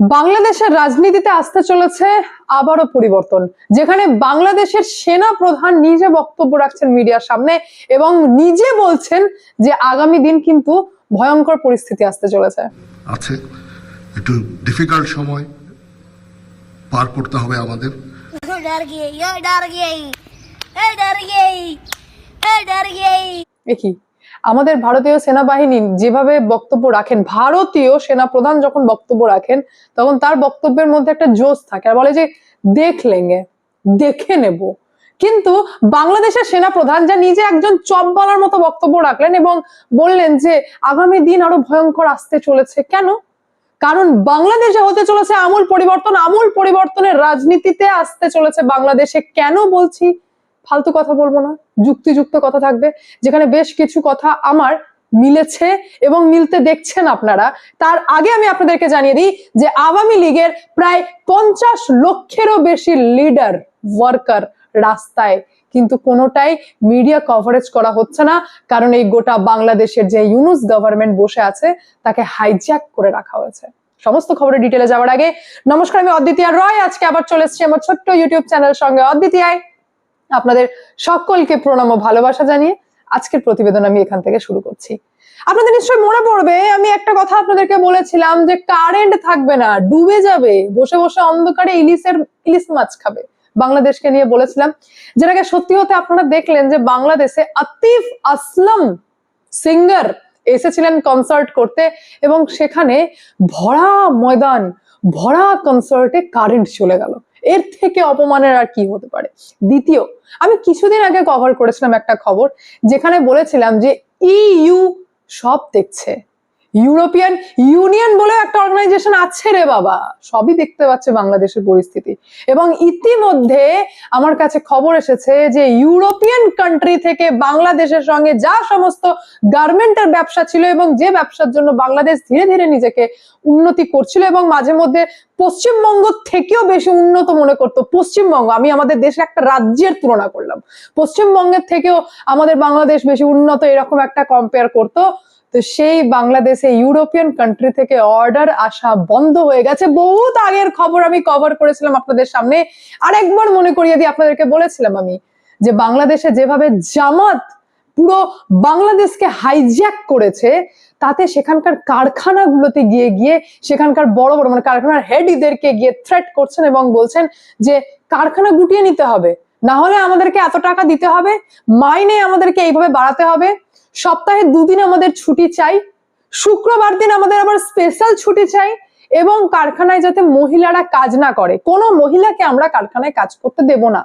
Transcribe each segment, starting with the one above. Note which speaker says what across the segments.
Speaker 1: বাংলাদেশের রাজনীতিতে আসতে চলেছে আবারও পরিবর্তন যেখানে বাংলাদেশের সেনা প্রধান নিজে বক্তব্য রাখছেন মিডিয়ার সামনে এবং নিজে বলছেন যে আগামী দিন কিন্তু ভয়ঙ্কর পরিস্থিতি আসতে চলেছে।
Speaker 2: আছে একটু ডিফিকাল্ট সময় পার করতে হবে আমাদের।
Speaker 3: डर
Speaker 1: আমাদের ভারতীয় সেনাবাহিনী যেভাবে বক্তব্য রাখেন, ভারতীয় সেনা প্রধান যখন বক্তব্য রাখেন, তখন তার বক্তব্যের মধ্যে একটা জোশ থাকে আর বলে যে দেখ লেঙ্গে দেখে নেব। কিন্তু বাংলাদেশের সেনা প্রধান যা নিজে একজন চপবালার মতো বক্তব্য রাখলেন এবং বললেন যে, আগামী দিন আরও ভয়ঙ্কর আসতে চলেছে। কেন? কারণ বাংলাদেশে হতে চলেছে আমূল পরিবর্তন, আমূল পরিবর্তনের রাজনীতিতে আসতে চলেছে বাংলাদেশে। কেন বলছি? ফালতু কথা বলব না, যুক্তিযুক্ত কথা থাকবে। যেখানে বেশ কিছু কথা আমার মিলেছে এবং মিলতে দেখছেন আপনারা। তার আগে আমি আপনাদেরকে জানিয়ে দিই যে আওয়ামী লীগের প্রায় পঞ্চাশ লক্ষেরও বেশি লিডার ওয়ার্কার রাস্তায় কিন্তু কোনোটাই মিডিয়া কভারেজ করা হচ্ছে না। কারণ এই গোটা বাংলাদেশের যে ইউনুস গভর্নমেন্ট বসে আছে, তাকে হাইজ্যাক করে রাখা হয়েছে। সমস্ত খবরের ডিটেলে যাওয়ার আগে নমস্কার, আমি অদ্বিতীয় রয়। আজকে আবার চলে এসেছি আমার ছোট্ট ইউটিউব চ্যানেল সঙ্গে। অদ্বিতীয় আপনাদের সকলকে প্রণাম ও ভালোবাসা জানিয়ে আজকের প্রতিবেদন আমি এখান থেকে শুরু করছি। আপনাদের নিশ্চয়ই মনে পড়বে, আমি একটা কথা আপনাদেরকে বলেছিলাম যে কারেন্ট থাকবে না, ডুবে যাবে, বসে বসে অন্ধকারে ইলিশের, ইলিশ মাছ খাবে। বাংলাদেশকে নিয়ে বলেছিলাম যেটাকে সত্যি হতে আপনারা দেখলেন যে বাংলাদেশে আতিফ আসলাম সিঙ্গার এসেছিলেন কনসার্ট করতে এবং সেখানে ভরা ময়দান, ভরা কনসার্টে কারেন্ট চলে গেল। এর থেকে অপমানের আর কি হতে পারে? দ্বিতীয়, আমি কিছুদিন আগে কভার করেছিলাম একটা খবর, যেখানে বলেছিলাম যে ইউ সব দেখছে। ইউরোপিয়ান ইউনিয়ন বলে একটা অর্গানাইজেশন আছে রে বাবা। সবই দেখতে পাচ্ছে বাংলাদেশের পরিস্থিতি। এবং ইতিমধ্যে আমার কাছে খবর এসেছে যে ইউরোপিয়ান কান্ট্রি থেকে বাংলাদেশের সঙ্গে যা সমস্ত গার্মেন্টের ব্যবসা ছিল এবং যে ব্যবসার জন্য বাংলাদেশ ধীরে ধীরে নিজেকে উন্নতি করছিল এবং মাঝে মধ্যে পশ্চিমবঙ্গ থেকেও বেশি উন্নত মনে করতো। পশ্চিমবঙ্গ, আমি আমাদের দেশের একটা রাজ্যের তুলনা করলাম। পশ্চিমবঙ্গের থেকেও আমাদের বাংলাদেশ বেশি উন্নত এরকম একটা কম্পেয়ার করতো। তো সেই বাংলাদেশে ইউরোপিয়ান কান্ট্রি থেকে অর্ডার আসা বন্ধ হয়ে গেছে। বহুত আগের খবর আমি কভার করেছিলাম আপনাদের সামনে। আর একবার মনে করিয়ে দিয়ে আপনাদেরকে বলেছিলাম আমি যে বাংলাদেশে যেভাবে জামাত পুরো বাংলাদেশকে হাইজ্যাক করেছে, তাতে সেখানকার কারখানাগুলোতে গিয়ে গিয়ে সেখানকার বড় বড় মানে কারখানার হেডিদেরকে গিয়ে থ্রেট করছেন এবং বলছেন যে কারখানা গুটিয়ে নিতে হবে। না হলে আমাদেরকে এত টাকা দিতে হবে, মাইনে আমাদেরকে এইভাবে বাড়াতে হবে। সপ্তাহে দুদিন আমাদের ছুটি চাই, শুক্রবার দিন আমাদের আবার স্পেশাল ছুটি চাই এবং কারখানায় যাতে মহিলারা কাজ না করে। কোনো মহিলাকে আমরা কারখানায় কাজ করতে দেব না।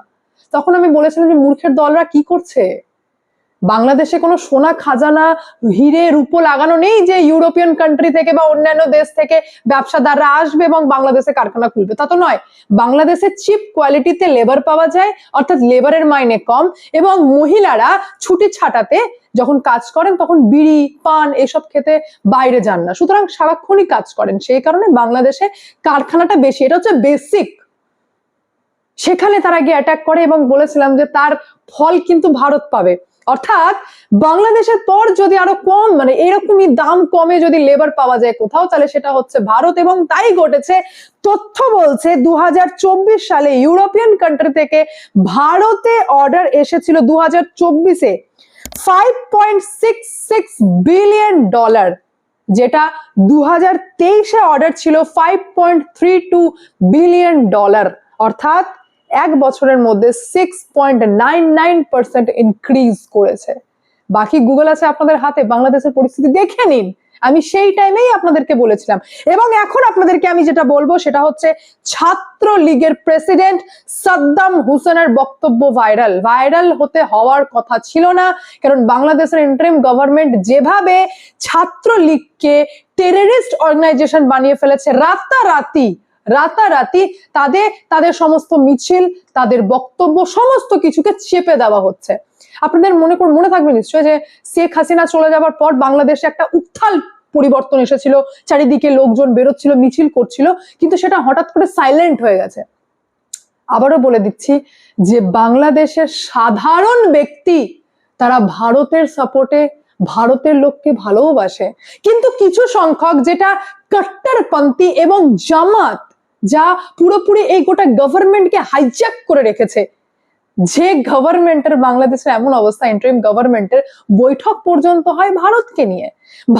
Speaker 1: তখন আমি বলেছিলাম যে, মূর্খের দলরা কি করছে? বাংলাদেশে কোনো সোনা, খাজানা, হিরে, রূপো লাগানো নেই যে ইউরোপিয়ান কান্ট্রি থেকে বা অন্যান্য দেশ থেকে ব্যবসাদাররা আসবে এবং বাংলাদেশে কারখানা খুলবে। তা তো নয়। বাংলাদেশে চিপ কোয়ালিটিতে লেবার পাওয়া যায়, অর্থাৎ লেবারের মাইনে কম এবং মহিলারা ছুটি ছাটাতে যখন কাজ করেন তখন বিড়ি, পান এসব খেতে বাইরে যান না। সুতরাং সারাক্ষণই কাজ করেন। সেই কারণে বাংলাদেশে কারখানাটা বেশি। এটা হচ্ছে বেসিক সেখানে তারা গিয়ে অ্যাটাক করে এবং বলেছিলাম যে তার ফল কিন্তু ভারত পাবে। অর্থাৎ বাংলাদেশের পর যদি আরও কম মানে এরকমই দাম কমে যদি লেবার পাওয়া যায় কোথাও, তাহলে সেটা হচ্ছে ভারত এবং তাই ঘটেছে, তথ্য বলছে দু হাজার চব্বিশ সালে ইউরোপিয়ান কান্ট্রি থেকে ভারতে অর্ডার এসেছিল দু হাজার চব্বিশে five point six six billion dollar যেটা দু হাজার তেইশে অর্ডার ছিল five point three two billion dollar অর্থাৎ এক বছরের মধ্যে six point nine nine percent increase করেছে। বাকি গুগল আছে আপনাদের হাতে, বাংলাদেশের পরিস্থিতি দেখে নিন। আমি সেই টাইমেই আপনাদেরকে বলেছিলাম। এবং এখন আপনাদেরকে আমি যেটা বলব, সেটা হচ্ছে ছাত্র লীগের প্রেসিডেন্ট সাদ্দাম হুসেনের বক্তব্য ভাইরাল। ভাইরাল হতে হওয়ার কথা ছিল না, কারণ বাংলাদেশের ইন্টারিম গভর্নমেন্ট যেভাবে ছাত্র লীগকে টেররিস্ট অর্গানাইজেশন বানিয়ে ফেলেছে, রাতারাতি রাতারাতি তাদের তাদের সমস্ত মিছিল, তাদের বক্তব্য, সমস্ত কিছুকে চেপে দেওয়া হচ্ছে। আপনাদের মনে কর, মনে থাকবে নিশ্চয় যে শেখ হাসিনা চলে যাওয়ার পর বাংলাদেশে একটা উত্থাল পরিবর্তন এসেছিল, চারিদিকে লোকজন বেরোচ্ছিল, মিছিল করছিল, কিন্তু সেটা হঠাৎ করে সাইলেন্ট হয়ে গেছে। আবারও বলে দিচ্ছি যে বাংলাদেশের সাধারণ ব্যক্তি তারা ভারতের সাপোর্টে ভারতের লোককে ভালোবাসে। কিন্তু কিছু সংখ্যক যেটা কট্টরপন্থী এবং জামাত যা পুরোপুরি এই গোটা গভর্নমেন্টকে হাইজ্যাক করে রেখেছে। যে গভর্নমেন্টের বাংলাদেশের এমন অবস্থা ইন্টারিম গভর্নমেন্টের বৈঠক পর্যন্ত হয় ভারতকে নিয়ে।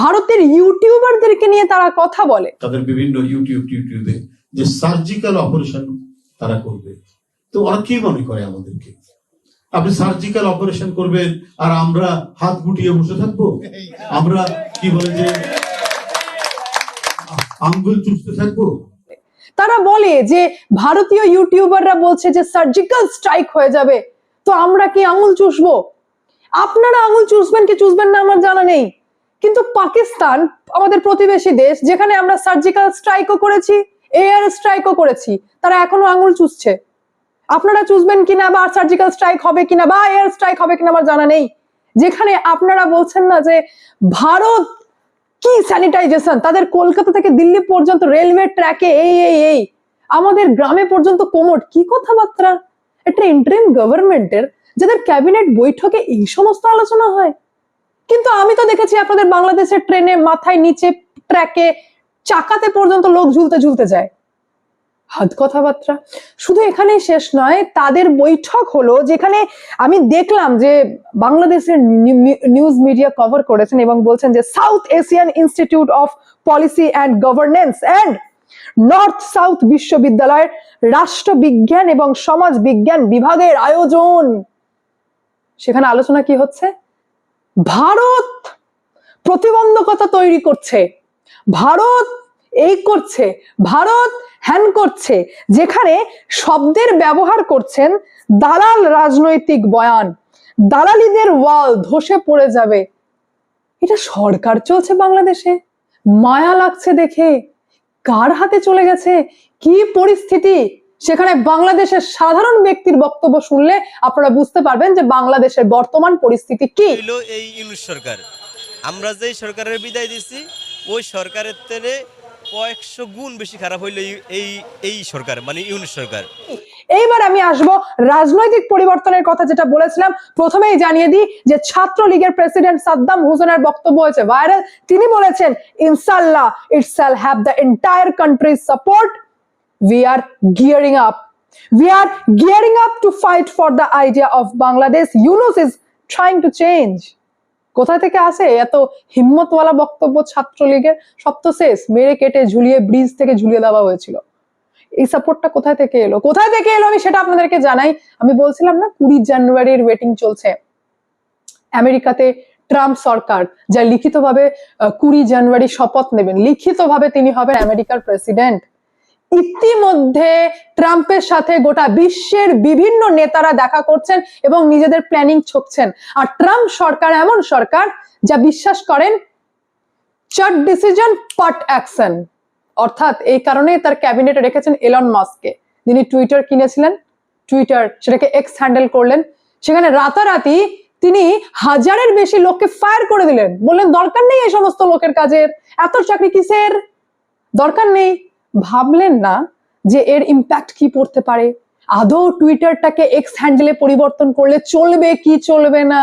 Speaker 1: ভারতের ইউটিউবারদেরকে নিয়ে তারা কথা বলে।
Speaker 4: তাদের বিভিন্ন ইউটিউব টিউটিউবে যে সার্জিক্যাল অপারেশন তারা করবে। তো ওরা কি মনে করে আমাদেরকে? আপনি সার্জিক্যাল অপারেশন করবেন আর আমরা হাত গুটিয়ে বসে থাকব? আমরা কি বলে যে আঙ্গুল চুষতে থাকব?
Speaker 1: তারা বলে যে ভারতীয় ইউটিউবাররা বলছে যে সার্জিক্যাল স্ট্রাইক হয়ে যাবে। তো আমরা কি আঙুল চুষবো? আপনারা আঙুল চুষবেন কি চুষবেন না আমার জানা নেই। কিন্তু পাকিস্তান, আমাদের প্রতিবেশী দেশ, যেখানে আমরা সার্জিক্যাল স্ট্রাইকও করেছি এয়ার স্ট্রাইকও করেছি, তারা এখনও আঙুল চুষছে। আপনারা চুষবেন কিনা বা সার্জিক্যাল স্ট্রাইক হবে কিনা বা এয়ার স্ট্রাইক হবে কিনা আমার জানা নেই। যেখানে আপনারা বলছেন না যে ভারত কি স্যানিটাইজেশন তাদের কলকাতা থেকে দিল্লি পর্যন্ত রেলওয়ে ট্র্যাকে এই এই এই। আমাদের গ্রামে পর্যন্ত কোমট কি কথাবার্তা? একটা ইন্টারিম গভর্নমেন্টের যাদের ক্যাবিনেট বৈঠকে এই সমস্ত আলোচনা হয়। কিন্তু আমি তো দেখেছি আপনাদের বাংলাদেশের ট্রেনে মাথায় নিচে ট্র্যাকে চাকাতে পর্যন্ত লোক ঝুলতে ঝুলতে যায়। হাত কথাবার্তা। শুধু এখানেই শেষ নয়, তাদের বৈঠক হলো যেখানে আমি দেখলাম যে বাংলাদেশের নিউজ মিডিয়া কভার করেছেন এবং বলছেন যে South Asian Institute of Policy and Governance and North South বিশ্ববিদ্যালয়ের রাষ্ট্রবিজ্ঞান এবং সমাজ বিজ্ঞান বিভাগের আয়োজন। সেখানে আলোচনা কি হচ্ছে? ভারত প্রতিবন্ধকতা তৈরি করছে। ভারত এই করছে। ভারত হ্যান করছে, যেখানে শব্দের ব্যবহার করছেন দালাল রাজনৈতিক বয়ান। দালালিদের ওয়াল ধসে পড়ে যাবে। এটা সরকার চলছে বাংলাদেশে? মায়া লাগছে দেখে। কার হাতে চলে গেছে? কি পরিস্থিতি? সেখানে বাংলাদেশের সাধারণ ব্যক্তির বক্তব্য শুনলে আপনারা বুঝতে পারবেন যে বাংলাদেশের বর্তমান পরিস্থিতি কি।
Speaker 5: এই সরকার। আমরা যে সরকারের বিদায় দিছি, ওই সরকারের থেকে কয়েকশো গুণ বেশি খারাপ হইল এই- এই সরকার মানে ইউনুস সরকার।
Speaker 1: এইবার আমি আসব রাজনৈতিক পরিবর্তনের কথা যেটা বলেছিলাম। প্রথমেই জানিয়ে দিই যে ছাত্রলীগের প্রেসিডেন্ট সাদ্দাম হোসেনের বক্তব্য হয়েছে ভাইরাল। তিনি বলেছেন ইনশাল্লাহ it shall have the entire country support we are gearing up We are gearing up to fight for the idea of Bangladesh Yunus is trying to change. কোথা থেকে আসে? এত হিম্মতওয়ালা বক্তব্য ছাত্রলীগের? সব তো শেষ। মেরে কেটে ঝুলিয়ে ব্রিজ থেকে ঝুলিয়ে দেওয়া হয়েছিল। এই সাপোর্টটা কোথায় থেকে এলো? কোথায় থেকে এলো আমি সেটা আপনাদেরকে জানাই। আমি বলছিলাম না, কুড়ি জানুয়ারির ওয়েটিং চলছে। আমেরিকাতে ট্রাম্প সরকার, যা লিখিতভাবে কুড়ি জানুয়ারি শপথ নেবেন। লিখিতভাবে তিনি হবেন আমেরিকার প্রেসিডেন্ট ইতিমধ্যে ট্রাম্পের সাথে গোটা বিশ্বের বিভিন্ন নেতারা দেখা করছেন এবং নিজেদের প্ল্যানিং ছকছেন আর ট্রাম্প সরকার এমন সরকার যা বিশ্বাস করেন চট ডিসিশন পট অ্যাকশন অর্থাৎ এই কারণে তার ক্যাবিনেটে রেখেছেন এলন মাস্ককে যিনি টুইটার কিনেছিলেন টুইটার সেটাকে এক্স হ্যান্ডেল করলেন। সেখানে রাতারাতি তিনি হাজারের বেশি লোককে ফায়ার করে দিলেন। বললেন, দরকার নেই এই সমস্ত লোকের কাজের। এত চাকরি কিসের? দরকার নেই। ভাবলেন না যে এর ইম্প্যাক্ট কি পড়তে পারে? আদৌ টুইটারটাকে এক্স হ্যান্ডেলে পরিবর্তন করলে চলবে কি চলবে না?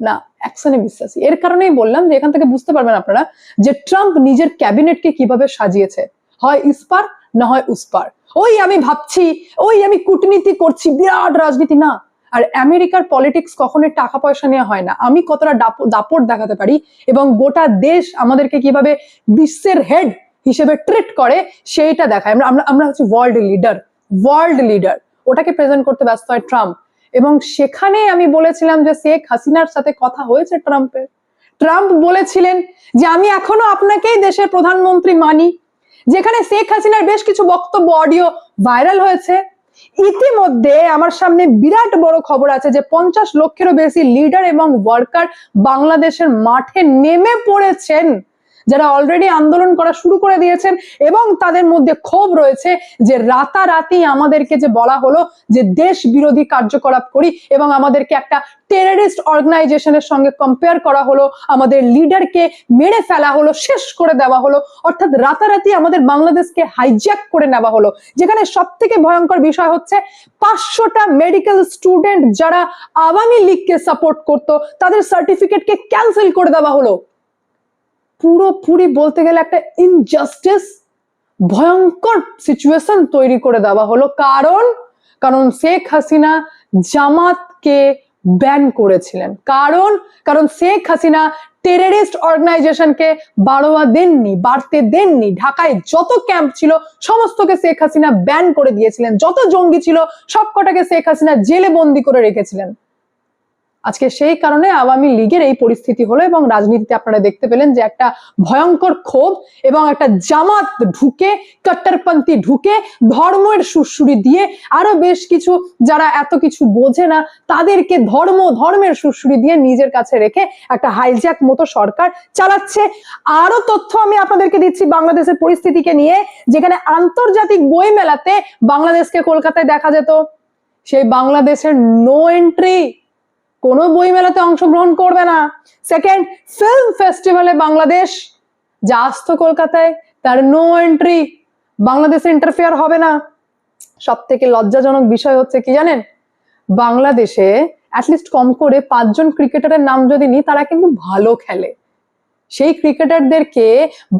Speaker 1: না অ্যাকশনে বিশ্বাসী। এর কারণেই বললাম যে এখান থেকে বুঝতে পারবেন আপনারা যে ট্রাম্প নিজের ক্যাবিনেটকে কীভাবে সাজিয়েছে। হয় ইস্পার, না হয় উস্পার। ওই আমি ভাবছি, ওই আমি কূটনীতি করছি, বিরাট রাজনীতি। না, আর আমেরিকার পলিটিক্স কখনোই টাকা পয়সা নিয়ে হয় না। আমি কতটা দাপট দেখাতে পারি এবং গোটা দেশ আমাদেরকে কীভাবে বিশ্বের হেড হিসেবে ট্রিট করে, সেইটা দেখায়। আমরা আমরা হচ্ছে ওয়ার্ল্ড লিডার ওয়ার্ল্ড লিডার ওটাকে প্রেজেন্ট করতে ব্যস্ত হয় ট্রাম্প। এবং সেখানে আমি বলেছিলাম যে শেখ হাসিনার সাথে কথা হয়েছে ট্রাম্পের। ট্রাম্প বলেছিলেন যে, আমি এখনও আপনাকেই দেশের প্রধানমন্ত্রী মানি। যেখানে শেখ হাসিনার বেশ কিছু বক্তব্য অডিও ভাইরাল হয়েছে। ইতিমধ্যে আমার সামনে বিরাট বড় খবর আছে যে, পঞ্চাশ লক্ষেরও বেশি লিডার এবং ওয়ার্কার বাংলাদেশের মাঠে নেমে পড়েছেন। যারা অলরেডি আন্দোলন করা শুরু করে দিয়েছেন এবং তাদের মধ্যে ক্ষোভ রয়েছে যে রাতারাতি আমাদেরকে যে বলা হলো যে দেশ বিরোধী কার্যকলাপ করি এবং আমাদেরকে একটা টেররিস্ট অর্গানাইজেশনের সঙ্গে কম্পেয়ার করা হলো, আমাদের লিডারকে মেরে ফেলা হলো, শেষ করে দেওয়া হলো, অর্থাৎ রাতারাতি আমাদের বাংলাদেশকে হাইজ্যাক করে নেওয়া হলো। যেখানে সব থেকে ভয়ঙ্কর বিষয় হচ্ছে পাঁচশোটা মেডিকেল স্টুডেন্ট যারা আওয়ামী লীগকে সাপোর্ট করতো, তাদের সার্টিফিকেটকে ক্যান্সেল করে দেওয়া হলো। পুরোপুরি বলতে গেলে একটা ইনজাস্টিস ভয়ঙ্কর সিচুয়েশন তৈরি করে দেওয়া হলো। কারণ কারণ শেখ হাসিনা জামাতকে ব্যান করেছিলেন। কারণ কারণ শেখ হাসিনা টেররিস্ট অর্গানাইজেশনকে বাড়োয়া দেননি, বাড়তে দেননি। ঢাকায় যত ক্যাম্প ছিল, সমস্তকে শেখ হাসিনা ব্যান করে দিয়েছিলেন। যত জঙ্গি ছিল, সবকটাকে শেখ হাসিনা জেলে বন্দি করে রেখেছিলেন। আজকে সেই কারণে আওয়ামী লীগের এই পরিস্থিতি হলো এবং রাজনীতিতে আপনারা দেখতে পেলেন যে একটা ভয়ঙ্কর ক্ষোভ এবং একটা জামাত ঢুকে, কট্টরপন্থী ঢুকে, ধর্মের সুরসুরি দিয়ে আরও বেশ কিছু যারা এত কিছু বোঝে না, তাদেরকে ধর্ম, ধর্মের সুরসুরি দিয়ে নিজের কাছে রেখে একটা হাইজ্যাক মতো সরকার চালাচ্ছে। আরও তথ্য আমি আপনাদেরকে দিচ্ছি বাংলাদেশের পরিস্থিতিকে নিয়ে, যেখানে আন্তর্জাতিক বই মেলাতে বাংলাদেশকে কলকাতায় দেখা যেত। সেই বাংলাদেশের নো এন্ট্রি কোনো বই মেলাতে অংশগ্রহণ করবে না। সেকেন্ড ফিল্ম ফেস্টিভ্যালে বাংলাদেশ, যা আসতো কলকাতায়, তার নো এন্ট্রি বাংলাদেশে ইন্টারফেয়ার হবে না। সব থেকে লজ্জাজনক বিষয় হচ্ছে কি জানেন? বাংলাদেশে অ্যাটলিস্ট কম করে পাঁচজন ক্রিকেটারের নাম যদি নিই, তারা কিন্তু ভালো খেলে। সেই ক্রিকেটারদেরকে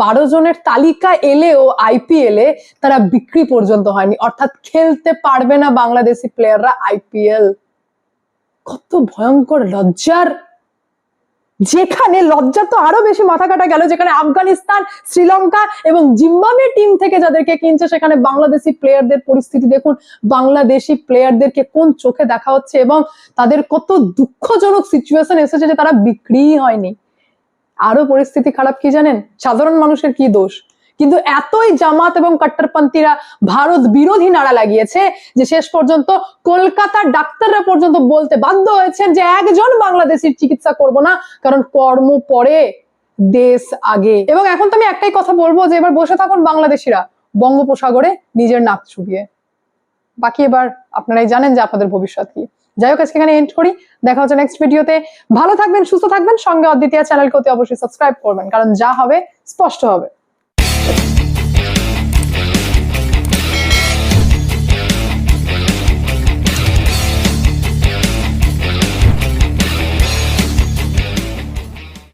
Speaker 1: বারো জনের তালিকা এলেও আইপিএল তারা বিক্রি পর্যন্ত হয়নি। অর্থাৎ খেলতে পারবে না বাংলাদেশি প্লেয়াররা আইপিএল কত ভয়ঙ্কর লজ্জার। যেখানে লজ্জা তো আরও বেশি মাথা কাটা গেল, যেখানে আফগানিস্তান, শ্রীলঙ্কা এবং জিম্বাবুয়ে টিম থেকে যাদেরকে কিনছে, সেখানে বাংলাদেশি প্লেয়ারদের পরিস্থিতি দেখুন, বাংলাদেশি প্লেয়ারদেরকে কোন চোখে দেখা হচ্ছে এবং তাদের কত দুঃখজনক সিচুয়েশন এসেছে যে তারা বিক্রিই হয়নি। আরও পরিস্থিতি খারাপ কি জানেন? সাধারণ মানুষের কি দোষ? কিন্তু এতই জামাত এবং কট্টরপন্থীরা ভারত বিরোধী নাড়া লাগিয়েছে যে শেষ পর্যন্ত কলকাতার ডাক্তাররা পর্যন্ত বলতে বাধ্য হয়েছেন যে একজন বাংলাদেশির চিকিৎসা করব না, কারণ কর্ম পরে দেশ আগে। এবং এখন তো আমি একটাই কথা বলব যে এবার বসে থাকুন বাংলাদেশিরা, বঙ্গোপসাগরে নিজের নাক চুবিয়ে। বাকি এবার আপনারাই জানেন যে আপনাদের ভবিষ্যৎ কি। যাই হোক, আজকে এখানে এন্ড করি। দেখা হচ্ছে নেক্সট ভিডিওতে ভালো থাকবেন, সুস্থ থাকবেন। সঙ্গে অদ্বিতীয় চ্যানেলকে অতি অবশ্যই সাবস্ক্রাইব করবেন, কারণ যা হবে স্পষ্ট হবে।